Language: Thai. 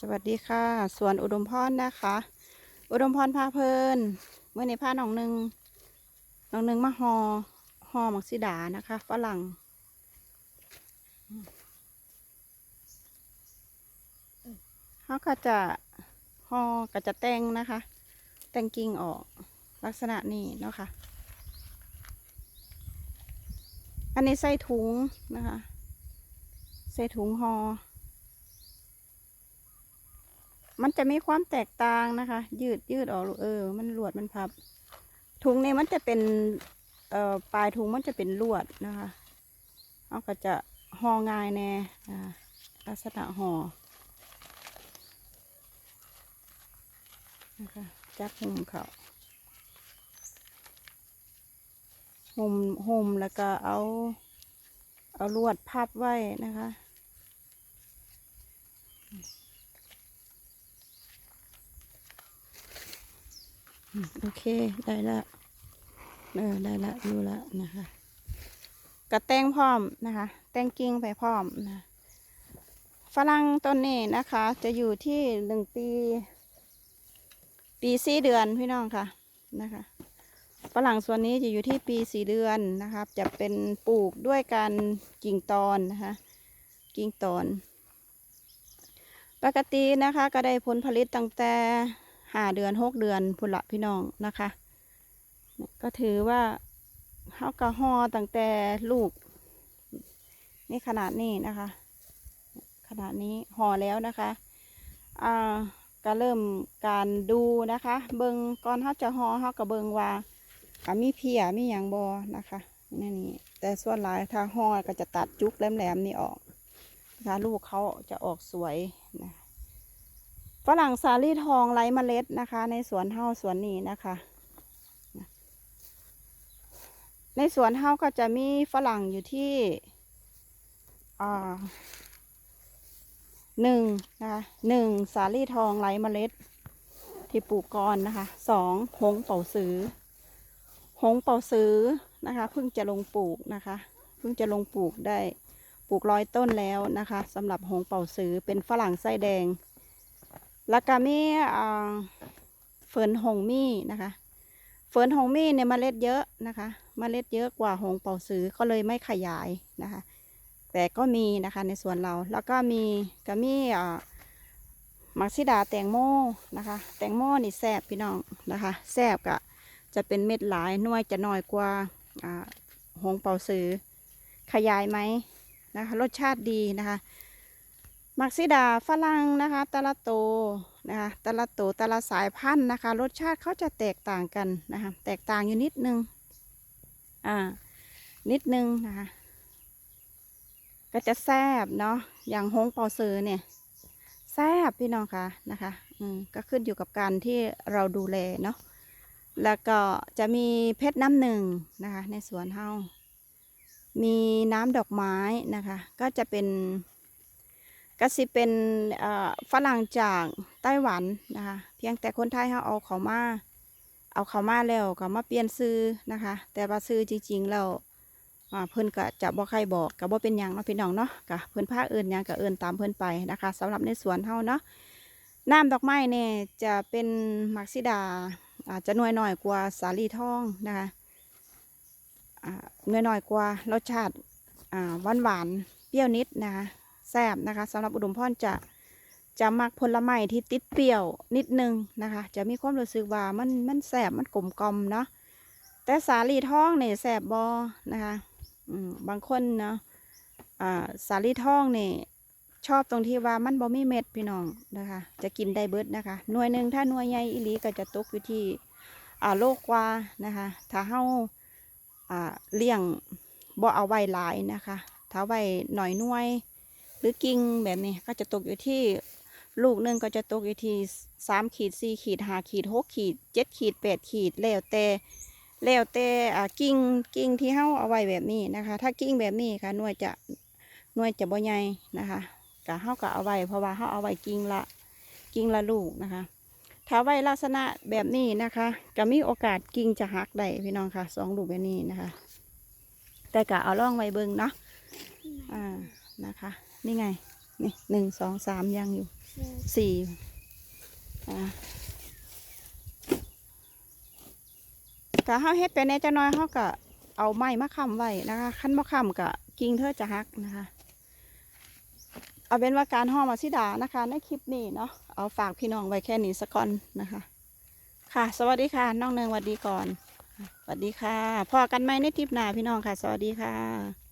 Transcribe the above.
สวัสดีค่ะ สวนอุดมพรนะคะ อุดมพรพาเพลินเมื่อในพาหนองหนึ่งหนองหนึ่งมาหอหอมักซิดานะคะฝรั่งเขาก็จะหอก็จะแต่งนะคะ แต่งกิ่งออกลักษณะนี้เนาะค่ะ อันนี้ใส่ถุงนะคะ ใส่ถุงหอ มันจะมีความแตกต่างนะคะ ยืดยืดออกเออ มันลวดมันพับ ถุงนี้มันจะเป็นเอ่อปลายถุงมันจะเป็นลวดนะคะเอาก็จะห่อง่ายแน่อ่าลักษณะห่อนะคะจับหุ่มเขาหุ่มหุ่มแล้วก็เอา เอาลวดพับไว้นะคะ โอเคได้ละเออได้ละรู้ละนะคะกระแตงพร้อมนะคะ แตงกิ่งไปพร้อมนะฝรั่งต้นนี้นะคะ จะอยู่ที่หนึ่งปี ปีสี่เดือนพี่น้องค่ะนะคะฝรั่งส่วนนี้จะอยู่ที่ปีสี่เดือนนะครับจะเป็นปลูกด้วยการกิ่งตอนนะคะ กิ่งตอน ปกตินะคะก็ได้ผลผลิตตั้งแต่ ห้าเดือนหกเดือนพุ่นละพี่น้องนะคะ ก็ถือว่าเฮากระหอตั้งแต่ลูก นี่ขนาดนี้นะคะ ขนาดนี้ห่อแล้วนะคะอ่าก็เริ่มการดูนะคะ เบิงก่อนเขาจะห่อเขาก็เบิงว่ามีเพียมีอย่างบอนะคะนี่นี่แต่ส่วนหลายถ้าห่อก็จะตัดจุกแหลมๆนี่ออกนะคะลูกเขาจะออกสวยนะ ฝรั่งสาลี่ทองไร้เมล็ดนะคะ ในสวนเฮาสวนนี้นะคะ ในสวนเฮาก็จะมีฝรั่งอยู่ที่อ่าหนึ่งนะคะหนึ่งสาลี่ทองไร้เมล็ด ที่ปลูกก่อนนะคะสองหงเป่าซื้อหงเป่าซื้อนะคะเพิ่งจะลงปลูกนะคะเพิ่งจะลงปลูกได้ปลูกร้อยต้นแล้วนะคะสำหรับหงเป่าซื้อเป็นฝรั่งไส้แดง แล้วก็มีเฟิร์นหงมี่นะคะเฟิร์นหงมี่เนี่ยเมล็ดเยอะนะคะเมล็ดเยอะกว่าหงเป่าซื้อก็เลยไม่ขยายนะคะ แต่ก็มีนะคะในสวนเราแล้วก็มีก็มีอ่ามักซิดาแตงโมนะคะ แตงโมนี่แซบพี่น้องนะคะแซบกะจะเป็นเม็ดหลายน่วยจะน้อยกว่าหงเป่าซื้อขยายไหมนะคะรสชาติดีนะคะ มักซิดาฝรั่งนะคะแต่ละโตวนะคะแต่ละโตวแต่ละสายพันธุ์นะคะ รสชาติเขาจะแตกต่างกันนะคะ แตกต่างอยู่นิดนึง อ่า นิดนึงนะคะ ก็จะแซบเนาะ อย่างฮงเปอเซอร์เนี่ย แซบพี่น้องค่ะนะคะ อืม ก็ขึ้นอยู่กับการที่เราดูแลเนาะ แล้วก็จะมีเพชรน้ำหนึ่งนะคะ ในสวนเฮามีน้ำดอกไม้นะคะ ก็จะเป็น ก็สิเป็นเอ่อฝรั่งจากไต้หวันนะคะ เพียงแต่คนไทยเขาเอาเขามา เอาเขามาแล้วก็มาเปลี่ยนซื้อนะคะ แต่ว่าซื้อจริงๆแล้วอ่าเพิ่อนก็จะบ่ใครบอกก็บ่เป็นยังเนาะพี่น้องเนาะก็เพิ่อนพาเอิ้นยังก็เอิ้นตามเพิ่อนไปนะคะสำหรับในสวนเฮาเนาะน้ำดอกไม้เนี่ยจะเป็นมักซิดาอาจจะหน่วยหน้อยกว่าสาลีทองนะคะอ่าหน่วยน้อยกว่ารสชาติอ่าหวานหวานๆเปรี้ยวนิดนะคะ แซ่บนะคะสำหรับอุดมพรจะจะมักผลไม้ที่ติดเปรี้ยวนิดนึงนะคะ จะมีความรู้สึกว่ามันมันแซ่บมันกลมกลมเนาะแต่สาลีทองเนี่ยแซ่บบอนะคะอืมบางคนเนาะอ่าสาลีทองเนี่ยชอบตรงที่ว่ามันบ่มีเม็ดพี่น้องนะคะ จะกินได้เบิดนะคะหน่วยหนึ่งถ้าหน่วยใหญ่อีหลีก็จะตกอยู่ที่อ่าโลกว่านะคะ ถ้าเฮาอ่าเลี้ยงบ่เอาไว้หลายนะคะ ถ้าไว้หน่อยหน่วย รือกิ่งแบบนี้ก็จะตกอยู่ที่ลูกหนึ่งก็จะตกอยู่ที่สามขีดสี่ขีดห้าขีดหกขีดเจ็ดขีดแปดขีดแล้วแต่แล้วแต่กิ่งกิ่งที่เฮาเอาไว้แบบนี้นะคะ ถ้ากิ่งแบบนี้ค่ะหน่วยจะหน่วยจะบ่ใหญ่นะคะกะเฮาก็เอาไว้เพราะว่าเฮาเอาไว้กิ่งละกิ่งละลูกนะคะ ถ้าไว้ลักษณะแบบนี้นะคะก็มีโอกาสกิ่งจะหักได้พี่น้องค่ะสองลูกแบบนี้นะคะ แต่กะเอาล่องไว้เบิ่งเนาะอ่านะคะ นี่ไง นี่หนึ่งสองสามยังอยู่สี่อะกะเฮาเฮ็ดไปแหน่จักหน้อยเฮาก็เอาไม้มาค้ำไว้นะคะคันบ่ค้ำก็กิ่งเธอจะหักนะคะ เอาเป็นว่าการห่อมาซิดานะคะ ในคลิปนี้เนาะเอาฝากพี่น้องไว้แค่นี้สักก่อนนะคะ ค่ะ สวัสดีค่ะน้องเนืองสวัสดีก่อนสวัสดีค่ะพอกันไหมในทริปหน้าพี่น้องค่ะ สวัสดีค่ะ